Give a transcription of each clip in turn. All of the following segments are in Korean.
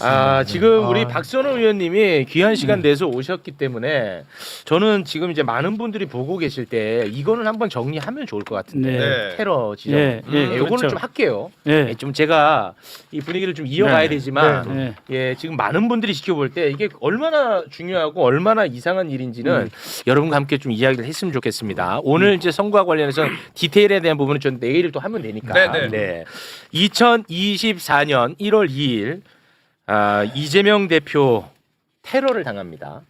아, 지금 우리 아. 박선호 의원님이 귀한 시간 네. 내서 오셨기 때문에 저는 지금 이제 많은 분들이 보고 계실 때 이거는 한번 정리하면 좋을 것 같은데 네. 네. 테러 지점. 예, 예, 예, 요거는 그렇죠. 좀 할게요. 예. 예, 좀 제가 이 분위기를 좀 이어가야 네. 되지만 네. 예, 지금 많은 분들이 지켜볼 때 이게 얼마나 중요하고 얼마나 이상한 일인지는 음. 여러분과 함께 좀 이야기를 했으면 좋겠습니다. 오늘 이제 선거와 관련해서 디테일에 대한 부분은 전 내일 또 하면 되니까. 네, 네. 네. 2024년 1월 2일 아, 이재명 대표 테러를 당합니다.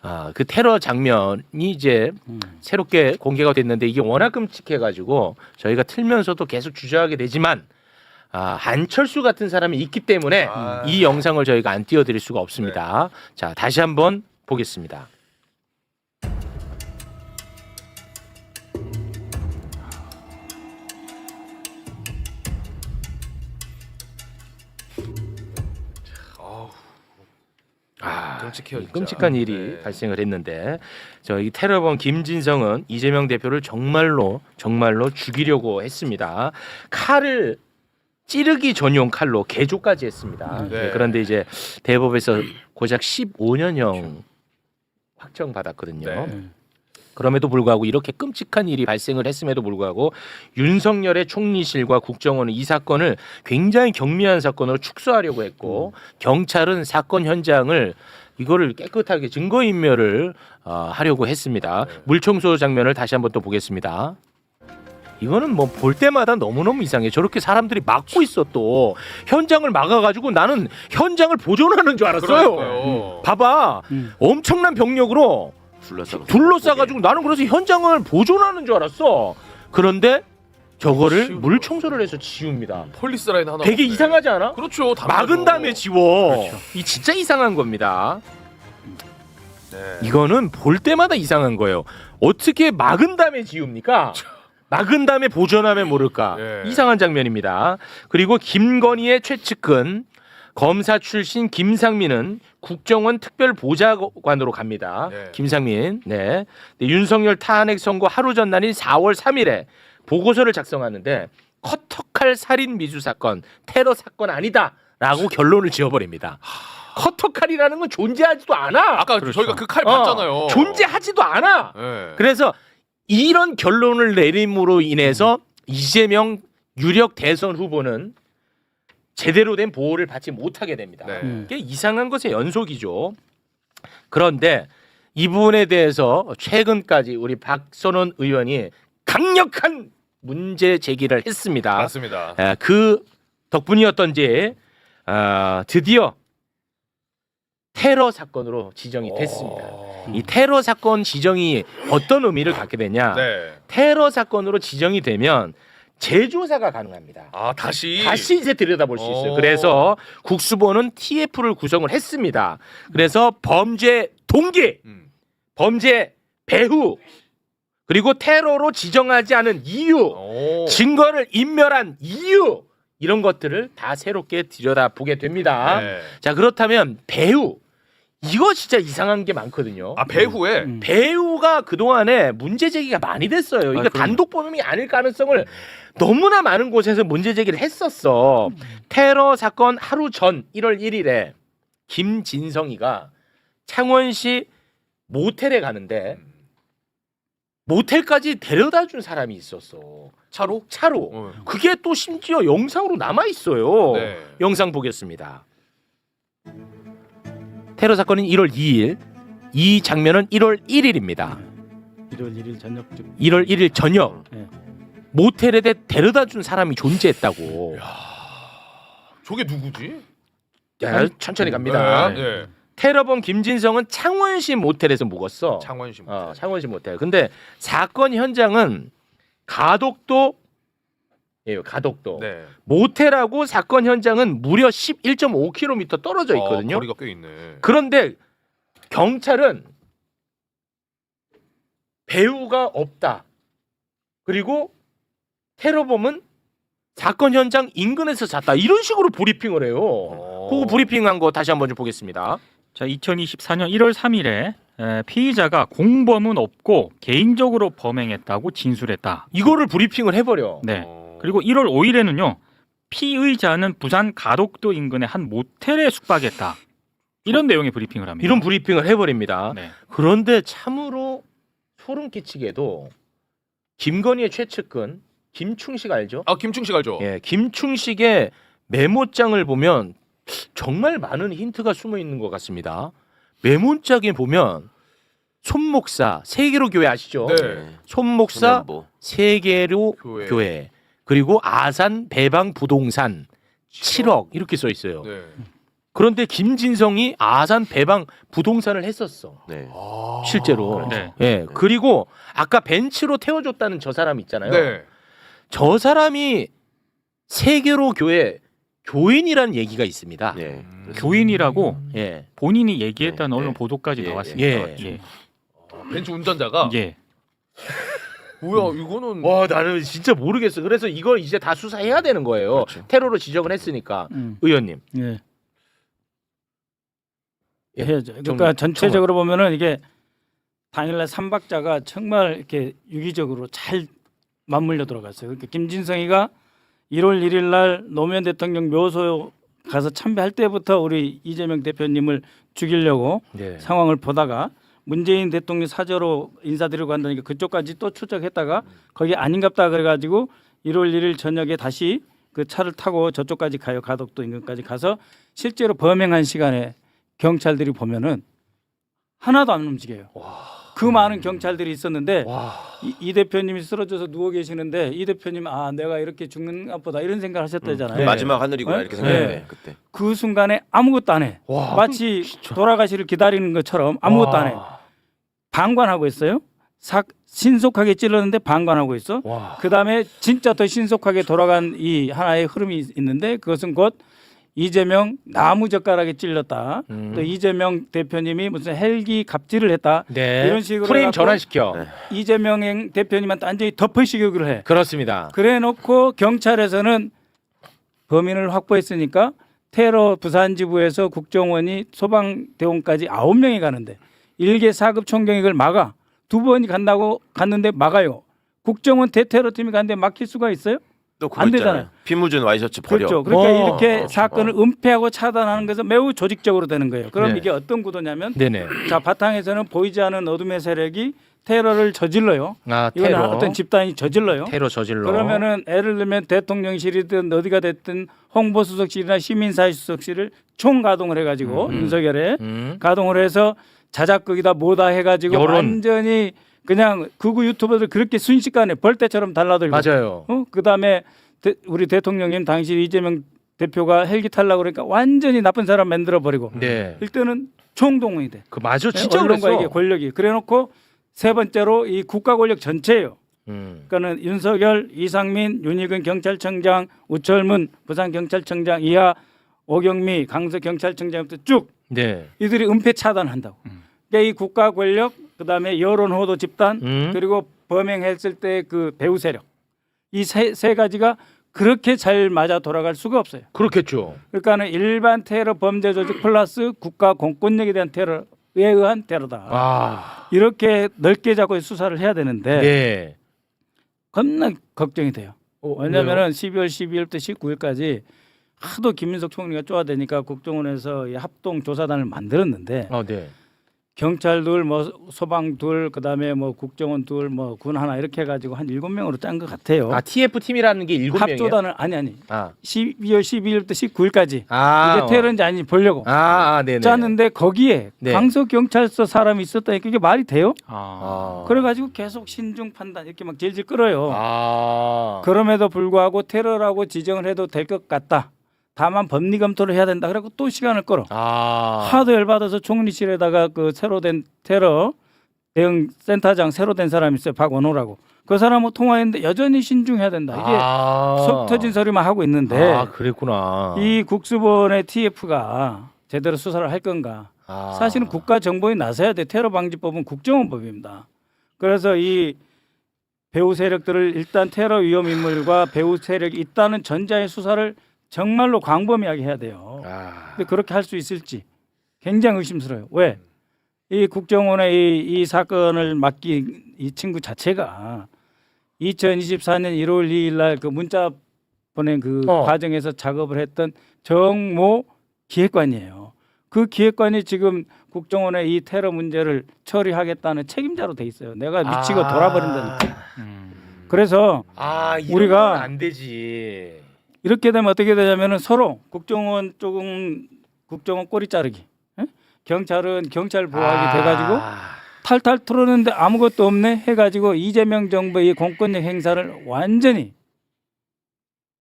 아, 그 테러 장면이 이제 음. 새롭게 공개가 됐는데 이게 워낙 끔찍해가지고 저희가 틀면서도 계속 주저하게 되지만 아, 한철수 같은 사람이 있기 때문에 아. 이 영상을 저희가 안 띄워드릴 수가 없습니다. 자 다시 한번 보겠습니다. 아, 끔찍해요, 이 진짜. 끔찍한 일이 네. 발생을 했는데 저이 테러범 김진성은 이재명 대표를 정말로 정말로 죽이려고 했습니다. 칼을 찌르기 전용 칼로 개조까지 했습니다. 네. 네, 그런데 이제 대법에서 고작 15년형 확정 받았거든요. 네. 그럼에도 불구하고 이렇게 끔찍한 일이 발생을 했음에도 불구하고 윤석열의 총리실과 국정원은 이 사건을 굉장히 경미한 사건으로 축소하려고 했고 경찰은 사건 현장을 이거를 깨끗하게 증거 인멸을 어, 하려고 했습니다. 네. 물청소 장면을 다시 한번 또 보겠습니다. 이거는 뭐 볼 때마다 너무너무 이상해. 저렇게 사람들이 막고 있어 또 현장을 막아가지고 나는 현장을 보존하는 줄 알았어요. 그러니까요. 봐봐, 음. 엄청난 병력으로 둘러싸고 둘러싸가지고 나는 그래서 현장을 보존하는 줄 알았어. 그런데 저거를 지우고. 물 청소를 해서 지웁니다. 폴리스 라인 하나. 되게 없네. 이상하지 않아? 그렇죠. 막은 다음에 지워. 그렇죠. 이 진짜 이상한 겁니다. 네. 이거는 볼 때마다 이상한 거예요. 어떻게 막은 다음에 지웁니까? 막은 다음에 보존하면 모를까? 예. 이상한 장면입니다. 그리고 김건희의 최측근 검사 출신 김상민은 국정원 특별 보좌관으로 갑니다. 네. 김상민. 네. 네, 윤석열 탄핵 선고 하루 전날인 4월 3일에 보고서를 작성하는데 커터칼 살인 미수 사건 테러 사건 아니다라고 결론을 지어버립니다. 커터칼이라는 건 존재하지도 않아. 아까 그렇죠. 저희가 그 칼 어, 봤잖아요. 존재하지도 않아. 네. 그래서 이런 결론을 내림으로 인해서 이재명 유력 대선 후보는 제대로 된 보호를 받지 못하게 됩니다. 네. 음. 이게 이상한 것의 연속이죠. 그런데 이 부분에 대해서 최근까지 우리 박선원 의원이 강력한 문제 제기를 했습니다. 맞습니다. 에, 그 덕분이었던지 아, 드디어 테러 사건으로 지정이 됐습니다. 오. 이 테러 사건 지정이 어떤 의미를 갖게 되냐? 네. 테러 사건으로 지정이 되면 재조사가 가능합니다. 아 다시. 다시 이제 들여다볼 수 있어요. 오. 그래서 국수본은 TF를 구성을 했습니다. 그래서 범죄 동기, 음. 범죄 배후, 그리고 테러로 지정하지 않은 이유, 오. 증거를 인멸한 이유 이런 것들을 다 새롭게 들여다보게 됩니다. 네. 자 그렇다면 배우 이거 진짜 이상한 게 많거든요. 아 배후에. 음. 배우가 그 동안에 문제 제기가 많이 됐어요. 이거 아, 그럼요. 단독 범행이 아닐 가능성을 너무나 많은 곳에서 문제 제기를 했었어. 테러 사건 하루 전 1월 1일에 김진성이가 창원시 모텔에 가는데 음. 모텔까지 데려다 준 사람이 있었어. 차로. 차로. 어. 그게 또 심지어 영상으로 남아 있어요. 네. 영상 보겠습니다. 테러 사건은 1월 2일, 이 장면은 1월 1일입니다. 1월 1일 저녁쯤 1월 1일 저녁 네. 모텔에 대 데려다 준 사람이 존재했다고. 저게 누구지? 야, 천천히 갑니다. 네. 네. 테러범 김진성은 창원시 모텔에서 묵었어. 창원시. 어, 창원시 모텔. 근데 사건 현장은 가덕도 예, 가덕도. 네. 모텔하고 사건 현장은 무려 11.5km 떨어져 있거든요. 아, 거리가 꽤 있네. 그런데 경찰은 배우가 없다. 그리고 테러범은 사건 현장 인근에서 잤다. 이런 식으로 브리핑을 해요. 어. 그거 브리핑한 거 다시 한번 좀 보겠습니다. 자 2024년 1월 3일에 에, 피의자가 공범은 없고 개인적으로 범행했다고 진술했다. 이거를 브리핑을 해버려. 네. 어. 그리고 1월 5일에는요 피의자는 부산 가덕도 인근의 한 모텔에 숙박했다. 이런 내용의 브리핑을 합니다. 이런 브리핑을 해버립니다. 네. 그런데 참으로 소름 끼치게도 김건희의 최측근 김충식 알죠? 아 김충식 알죠? 예, 김충식의 메모장을 보면 정말 많은 힌트가 숨어 있는 것 같습니다. 메모장에 보면 손목사 세계로 교회 아시죠? 네. 손목사 뭐 세계로 교회. 교회. 그리고 아산 배방 부동산 7억 이렇게 써 있어요. 네. 그런데 김진성이 아산 배방 부동산을 했었어. 네. 아. 실제로. 네. 예. 그리고 아까 벤츠로 태워줬다는 저 사람 있잖아요. 네. 저 사람이 세계로 교회 교인이라는 얘기가 있습니다. 네. 음. 교인이라고 예. 본인이 얘기했다는 네, 언론 네. 보도까지 예, 나왔습니다. 예. 예. 벤츠 운전자가 예. 뭐야 이거는 와 나는 진짜 모르겠어. 그래서 이걸 이제 다 수사해야 되는 거예요. 그렇죠. 테러로 지적을 했으니까 음, 의원님. 예. 예, 해야죠. 그러니까 전체적으로 보면은 이게 당일날 삼박자가 정말 이렇게 유기적으로 잘 맞물려 들어갔어요. 그러니까 김진성이가 1월 1일 날 노무현 대통령 묘소 가서 참배할 때부터 우리 이재명 대표님을 죽이려고 네. 상황을 보다가 문재인 대통령 사저로 인사드리고 한다니까 그쪽까지 또 추적했다가 거기 아닌갑다 그래가지고 1월 1일 저녁에 다시 그 차를 타고 저쪽까지 가요 가덕도 인근까지 가서 실제로 범행한 시간에 경찰들이 보면은 하나도 안 움직여요. 그 많은 경찰들이 있었는데 와. 이, 이 대표님이 쓰러져서 누워 계시는데 이 대표님 아 내가 이렇게 죽는 것보다 이런 생각을 하셨다잖아요. 네. 마지막 하늘이구나 네? 이렇게 생각했네 네. 그때. 그 순간에 아무것도 안 해. 와. 마치 돌아가시를 기다리는 것처럼 아무것도 안 해. 와. 방관하고 있어요. 사, 신속하게 찔렀는데 방관하고 있어. 와. 그 다음에 진짜 더 신속하게 돌아간 이 하나의 흐름이 있는데 그것은 곧 이재명 나무 젓가락에 찔렸다. 음. 또 이재명 대표님이 무슨 헬기 갑질을 했다. 네. 이런 식으로 프레임 해갖고 전환시켜. 네. 이재명 대표님한테 완전히 덮어씌격을 해. 그렇습니다. 그래놓고 경찰에서는 범인을 확보했으니까 테러 부산지부에서 국정원이 소방대원까지 아홉 명이 가는데 일개 4급 총경익을 막아 두 번이 간다고 갔는데 막아요. 국정원 대테러팀이 갔는데 막힐 수가 있어요? 또 그거 안 있잖아요. 되잖아요. 피 묻은 와이셔츠 버려. 그렇죠. 그러니까 어, 이렇게 어, 사건을 어. 은폐하고 차단하는 것은 매우 조직적으로 되는 거예요. 그럼 네. 이게 어떤 구도냐면 네네. 자 바탕에서는 보이지 않는 어둠의 세력이 테러를 저질러요. 아 이거는 테러. 어떤 집단이 저질러요. 테러 저질러. 그러면은 예를 들면 대통령실이든 어디가 됐든 홍보수석실이나 시민사회수석실을 총 가동을 해가지고 음. 윤석열에 음. 가동을 해서 자작극이다 뭐다 해가지고 여론. 완전히 그냥 극우 유튜버들 그렇게 순식간에 벌떼처럼 달라들고 맞아요. 어? 그다음에 대- 우리 대통령님 당시 이재명 대표가 헬기 탈라고 그러니까 완전히 나쁜 사람 만들어 버리고 네. 일단은 총동원이 돼. 그 맞아 진짜 언론과 그랬어. 이게 권력이 그래놓고 세 번째로 이 국가 권력 전체예요. 음. 그러니까는 윤석열, 이상민, 윤희근 경찰청장, 우철문 부산 경찰청장 이하 오경미 강서 경찰청장부터 쭉 네. 이들이 은폐 차단한다고. 음. 그러니까 이 국가 권력 그다음에 여론 호도 집단 음. 그리고 범행했을 때 그 배후 세력 이 세 세 가지가 그렇게 잘 맞아 돌아갈 수가 없어요. 그렇겠죠. 그러니까는 일반 테러 범죄 조직 플러스 국가 공권력에 대한 테러에 의한 테러다. 아. 이렇게 넓게 잡고 수사를 해야 되는데 네. 겁나 걱정이 돼요. 어, 왜냐면은 12월 12일부터 19일까지 하도 김민석 총리가 쪼아대니까 국정원에서 이 합동 조사단을 만들었는데 어, 네. 경찰 둘, 뭐 소방 둘, 그다음에 뭐 국정원 둘, 뭐 군 하나 이렇게 해가지고 한 일곱 명으로 짠 것 같아요. 아 TF 팀이라는 게 일곱 명이에요. 합조단을 아니 아니 아. 12월 12일부터 19일까지 아. 이게 테러인지 아닌지 보려고 아, 아 네네. 짰는데 거기에 네. 강서 경찰서 사람이 있었다니까 이게 말이 돼요? 아. 아. 그래가지고 계속 신중 판단 이렇게 막 질질 끌어요. 아. 그럼에도 불구하고 테러라고 지정을 해도 될 것 같다. 다만 법리 검토를 해야 된다. 그래고 또 시간을 끌어. 아. 하도 열받아서 총리실에다가 그 새로 된 테러 대응 센터장 새로 된 사람이 있어요. 박원호라고. 그 사람하고 통화했는데 여전히 신중해야 된다. 이게 아. 속 터진 소리만 하고 있는데 아, 그랬구나. 이 국수본의 TF가 제대로 수사를 할 건가? 아. 사실은 국가 정보에 나서야 돼. 테러 방지법은 국정원법입니다. 그래서 이 배후 세력들을 일단 테러 위험 인물과 배후 세력이 있다는 전자의 수사를 정말로 광범위하게 해야 돼요. 아. 근데 그렇게 할 수 있을지 굉장히 의심스러워요. 왜? 이 국정원의 이, 이 사건을 맡긴 이 친구 자체가 2024년 1월 2일 날 그 문자 보낸 그 어. 과정에서 작업을 했던 정모 기획관이에요. 그 기획관이 지금 국정원의 이 테러 문제를 처리하겠다는 책임자로 돼 있어요. 내가 미치고 아. 돌아버린다니까. 음. 그래서 아, 우리가- 우리가 안 되지. 이렇게 되면 어떻게 되냐면은 서로 국정원 쪽은 국정원 꼬리 자르기, 예? 경찰은 경찰 보호하기 아. 돼가지고 탈탈 털었는데 아무것도 없네 해가지고 이재명 정부의 이 공권력 행사를 완전히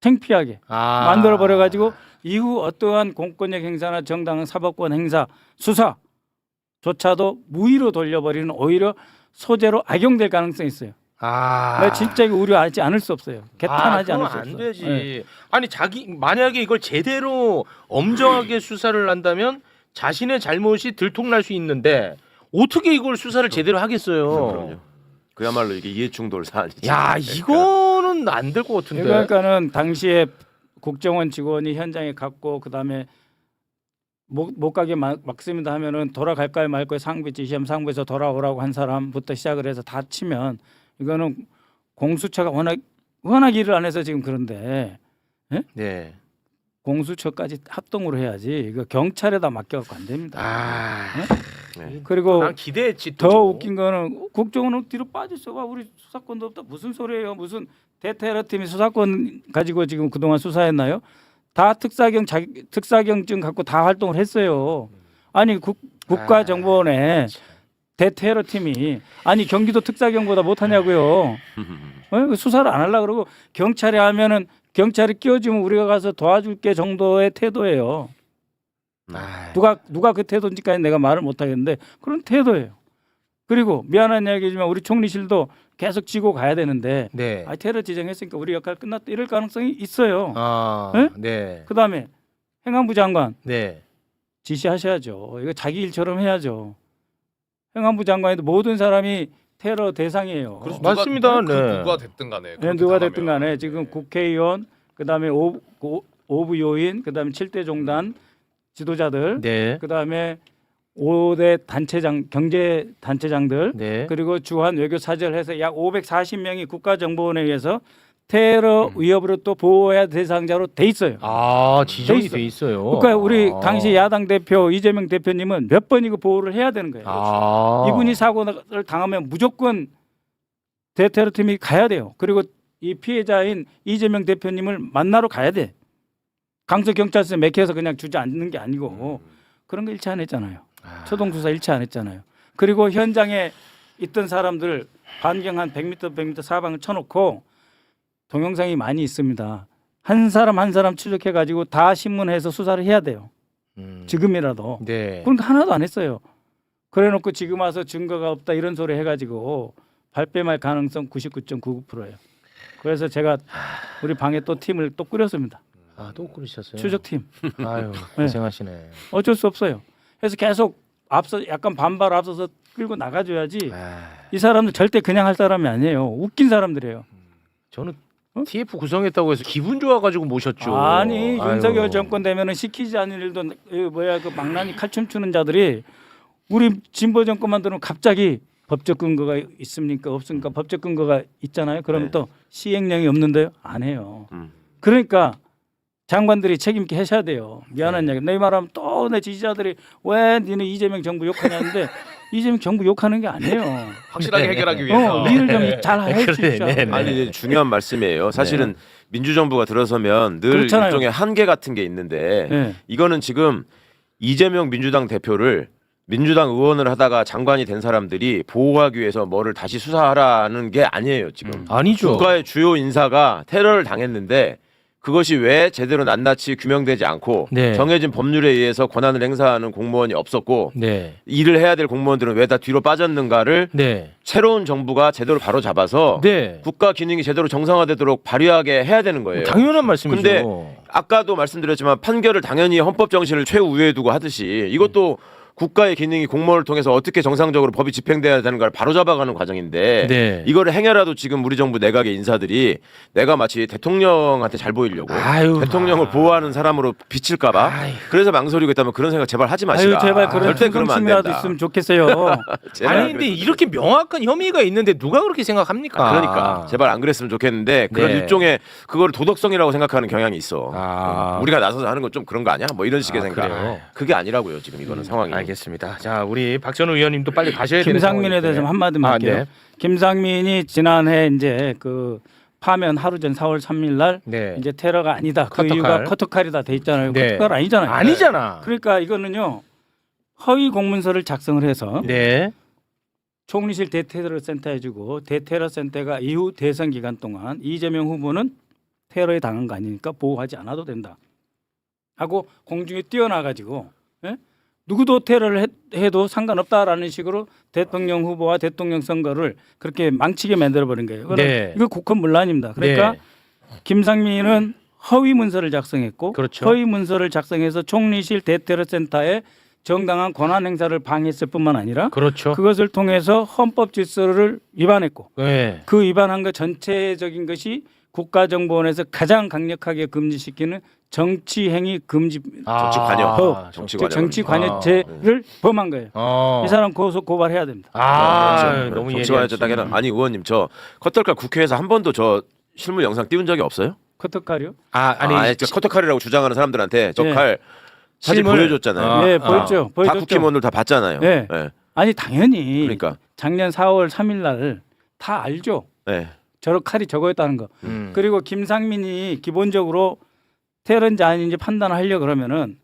창피하게 아. 만들어 버려 가지고 이후 어떠한 공권력 행사나 정당 사법권 행사 수사조차도 무위로 돌려버리는 오히려 소재로 악용될 가능성이 있어요. 아. 나 진짜 이거 우려하지 않을 수 없어요. 개탄하지 아, 않을 수안 없어요. 되지. 네. 아니 자기 만약에 이걸 제대로 엄정하게 수사를 한다면 자신의 잘못이 들통날 수 있는데 어떻게 이걸 수사를 제대로 하겠어요? 그럼요. 그야말로 이게 이해충돌 사안이지. 야 이거는 안 될 것 같은데. 그러니까는 당시에 국정원 직원이 현장에 갔고 그다음에 못, 못 가게 막, 막습니다 하면은 돌아갈까요 말까요 상부 지시하면 상부에서 돌아오라고 한 사람부터 시작을 해서 다 치면 이거는 공수처가 워낙 워낙 일을 안 해서 지금 그런데 네. 공수처까지 합동으로 해야지 이거 경찰에다 맡겨갖고 안 됩니다. 아. 네. 그리고 난 기대했지 또. 더 웃긴 거는 국정원은 뒤로 빠졌어. 봐 우리 수사권도 없다. 무슨 소리예요? 무슨 대테러 팀이 수사권 가지고 지금 그동안 수사했나요? 다 특사경 자, 특사경증 갖고 다 활동을 했어요. 아니 국, 국가정보원에 대테러 팀이 아니 경기도 특사경보다 못하냐고요. 어? 수사를 안 하려 그러고 경찰에 하면은 경찰이 끼워주면 우리가 가서 도와줄게 정도의 태도예요. 아. 누가 누가 그 태도인지까지 내가 말을 못 하겠는데 그런 태도예요. 그리고 미안한 이야기지만 우리 총리실도 계속 지고 가야 되는데 네. 아 테러 지정했으니까 우리 역할 끝났다 이럴 가능성이 있어요. 아. 네? 네. 그다음에 행안부 장관 네. 지시하셔야죠. 이거 자기 일처럼 해야죠. 행안부 장관에도 모든 사람이 테러 대상이에요. 그래서 어, 맞습니다. 누가, 네. 그 누가 됐든 간에 네, 그렇게 누가 당하면. 됐든 간에 지금 네. 국회의원 그다음에 오, 오, 오부 요인 그다음에 칠대 종단 지도자들 네. 그다음에 오 대 단체장 경제 단체장들 네. 그리고 주한 외교 사절을 해서 약 540명이 국가정보원에 의해서 테러 음. 위협으로 또 보호해야 대상자로 돼 있어요. 아 지정이 돼 있어. 돼 있어요. 그러니까 우리 아. 당시 야당 대표 이재명 대표님은 몇 번 이거 보호를 해야 되는 거예요. 아. 이분이 사고를 당하면 무조건 대테러 팀이 가야 돼요. 그리고 이 피해자인 이재명 대표님을 만나러 가야 돼. 강서 경찰서에 맥혀서 그냥 주저앉는 게 아니고 그런 거 일치 안 했잖아요. 아. 초동 수사 일치 안 했잖아요. 그리고 현장에 있던 사람들 반경 한 100m, 100m 사방을 쳐놓고 동영상이 많이 있습니다. 한 사람 한 사람 추적해 가지고 다 신문해서 수사를 해야 돼요. 음. 지금이라도. 네. 그러니까 하나도 안 했어요. 그래놓고 지금 와서 증거가 없다 이런 소리 해가지고 발뺌할 가능성 99.99%예요. 그래서 제가 우리 방에 또 팀을 또 꾸렸습니다. 아 또 그러셨어요. 추적팀. 아유 네. 고생하시네. 어쩔 수 없어요. 그래서 계속 앞서 약간 반발 앞서서 끌고 나가줘야지. 아, 이 사람들 절대 그냥 할 사람이 아니에요. 웃긴 사람들이에요. 저는 어? TF 구성했다고 해서 기분 좋아가지고 모셨죠. 아니 아유. 윤석열 정권 되면은 시키지 않는 일도 이 뭐야 그 망나니 칼춤 추는 자들이 우리 진보 정권만 들으면 갑자기 법적 근거가 있습니까 없습니까 법적 근거가 있잖아요. 그럼 네. 또 시행령이 없는데요 안 해요. 음. 그러니까 장관들이 책임 있게 하셔야 돼요. 미안한 네. 이야기. 내 말하면 또 내 지지자들이 왜 니네 이재명 정부 욕하냐는데 이재명 정부 욕하는 게 아니에요. 확실하게 네. 해결하기 위해서 어, 일을 좀잘할수 그래. 네, 네. 아니 이제 중요한 말씀이에요. 사실은 민주정부가 들어서면 늘 그렇잖아요. 일종의 한계 같은 게 있는데 네. 이거는 지금 이재명 민주당 대표를 민주당 의원을 하다가 장관이 된 사람들이 보호하기 위해서 뭐를 다시 수사하라는 게 아니에요 지금. 음, 아니죠. 국가의 주요 인사가 테러를 당했는데 그것이 왜 제대로 낱낱이 규명되지 않고 네. 정해진 법률에 의해서 권한을 행사하는 공무원이 없었고 네. 일을 해야 될 공무원들은 왜 다 뒤로 빠졌는가를 네. 새로운 정부가 제대로 바로 잡아서 네. 국가 기능이 제대로 정상화되도록 발휘하게 해야 되는 거예요. 당연한 말씀이죠. 근데 아까도 말씀드렸지만 판결을 당연히 헌법 정신을 최우위에 두고 하듯이 이것도 국가의 기능이 공무원을 통해서 어떻게 정상적으로 법이 집행돼야 되는 걸 바로잡아가는 과정인데 네. 이거를 행여라도 지금 우리 정부 내각의 인사들이 내가 마치 대통령한테 잘 보이려고 아유. 대통령을 보호하는 사람으로 비칠까봐. 그래서 망설이고 있다면 그런 생각 제발 하지 마시라. 아유 제발 그런 절대 그러면 안 충성심이라도 된다. 있으면 좋겠어요. 제발 아니 근데 이렇게 명확한 혐의가 있는데 누가 그렇게 생각합니까? 그러니까 제발 안 그랬으면 좋겠는데 그런 네. 일종의 그걸 도덕성이라고 생각하는 경향이 있어. 아. 어, 우리가 나서서 하는 건 좀 그런 거 아니야? 뭐 이런 식의 아, 생각. 그래요? 그게 아니라고요 지금 이거는 상황이. 알겠습니다. 자, 우리 박전우 의원님도 빨리 가셔야 되는 김상민에 대해서 한마디만 때문에. 할게요. 김상민이 지난해 이제 그 파면 하루 전 4월 3일 날 네. 이제 테러가 아니다. 그 커터칼. 이유가 커터칼이다 돼 있잖아요. 네. 커터칼 아니잖아요. 아니잖아. 그러니까 이거는요 허위 공문서를 작성을 해서 네. 총리실 대테러 센터에 주고 대테러 센터가 이후 대선 기간 동안 이재명 후보는 테러에 당한 거 아니니까 보호하지 않아도 된다. 하고 공중에 뛰어나 가지고 예? 누구도 테러를 해, 도 상관없다라는 식으로 대통령 후보와 대통령 선거를 그렇게 망치게 만들어 버린 거예요. 네. 이거 국헌 문란입니다. 그러니까 네. 김상민은 허위 문서를 작성했고 그렇죠. 허위 문서를 작성해서 총리실 대테러 센터에 정당한 권한 행사를 방해했을 뿐만 아니라 그렇죠. 그것을 통해서 헌법 질서를 위반했고 네. 그 위반한 것 전체적인 것이 국가정보원에서 가장 강력하게 금지시키는 정치행위 금지 아, 정치 관여. 법, 정치 즉 관여. 정치 관여죄를 범한 거예요. 어. 이 사람 고소 고발해야 됩니다. 아, 그렇죠. 너무 정치관에 예리하지. 딱 해라. 아니 의원님 저 커터칼 국회에서 한 번도 저 실물 영상 띄운 적이 없어요? 커터칼이요? 아, 아니, 아니, 저 커터칼이라고 주장하는 사람들한테 저 네. 칼 사진 실물? 보여줬잖아요. 아, 네, 아. 보였죠. 다 보여줬죠. 국회의원들 다 봤잖아요. 네. 네. 아니 당연히 그러니까. 작년 4월 3일 날 다 알죠. 네. 저런 칼이 저거였다는 거. 음. 그리고 김상민이 기본적으로 테러인지 아닌지 판단하려 그러면은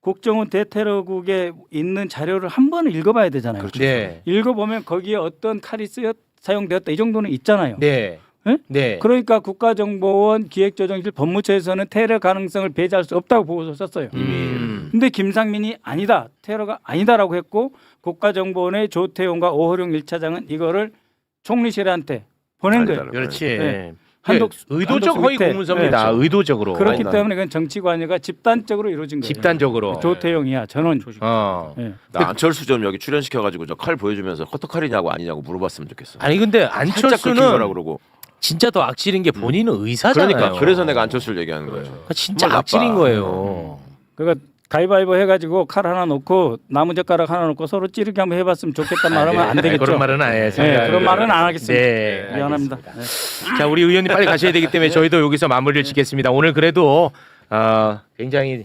국정원 대테러국에 있는 자료를 한 번은 읽어봐야 되잖아요. 그렇죠. 네. 읽어보면 거기에 어떤 칼이 쓰였 사용되었다 이 정도는 있잖아요. 네. 예? 네. 그러니까 국가정보원 기획조정실 법무처에서는 테러 가능성을 배제할 수 없다고 보고서 썼어요. 음. 근데 김상민이 아니다 테러가 아니다라고 했고 국가정보원의 조태용과 오호룡 1차장은 이거를 총리실한테 보낸 거예요. 그렇지. 네. 한독- 네. 의도적 허위 밑에. 공문서입니다. 네. 의도적으로. 그렇기 아니다. 때문에 그건 정치 관여가 집단적으로 이루어진 거예요. 집단적으로. 조태용이야 저는 어. 예. 나 안철수 좀 여기 출연시켜가지고 저 칼 보여주면서 커터칼이냐고 아니냐고 물어봤으면 좋겠어. 아니 근데 안철수는 거라 그러고. 진짜 더 악질인 게 본인은 의사잖아요. 그러니까 그래서 내가 안철수를 얘기하는 거예요. 그러니까 진짜 악질인. 거예요. 그러니까 가위바위보 해가지고 칼 하나 놓고 나무 젓가락 하나 놓고 서로 찌르기 한번 해봤으면 좋겠단 말하면 안 네, 되겠죠. 그런 말은 안 해요. 네, 그런 말은 안 하겠습니다. 네, 미안합니다. 알겠습니다. 자, 우리 의원님 빨리 가셔야 되기 때문에 저희도 여기서 마무리를 짓겠습니다. 오늘 그래도 어, 굉장히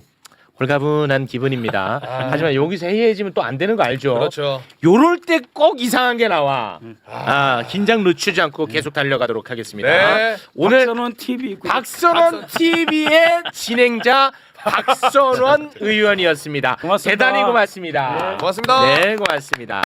홀가분한 기분입니다. 하지만 여기서 해이해지면 또 안 되는 거 알죠? 그렇죠. 요럴 때 꼭 이상한 게 나와. 아, 긴장 늦추지 않고 계속 달려가도록 하겠습니다. 네. 오늘 박선원 TV 박선원 TV의 진행자 박선원 의원이었습니다. 고맙습니다. 대단히 고맙습니다. 고맙습니다. 네, 고맙습니다.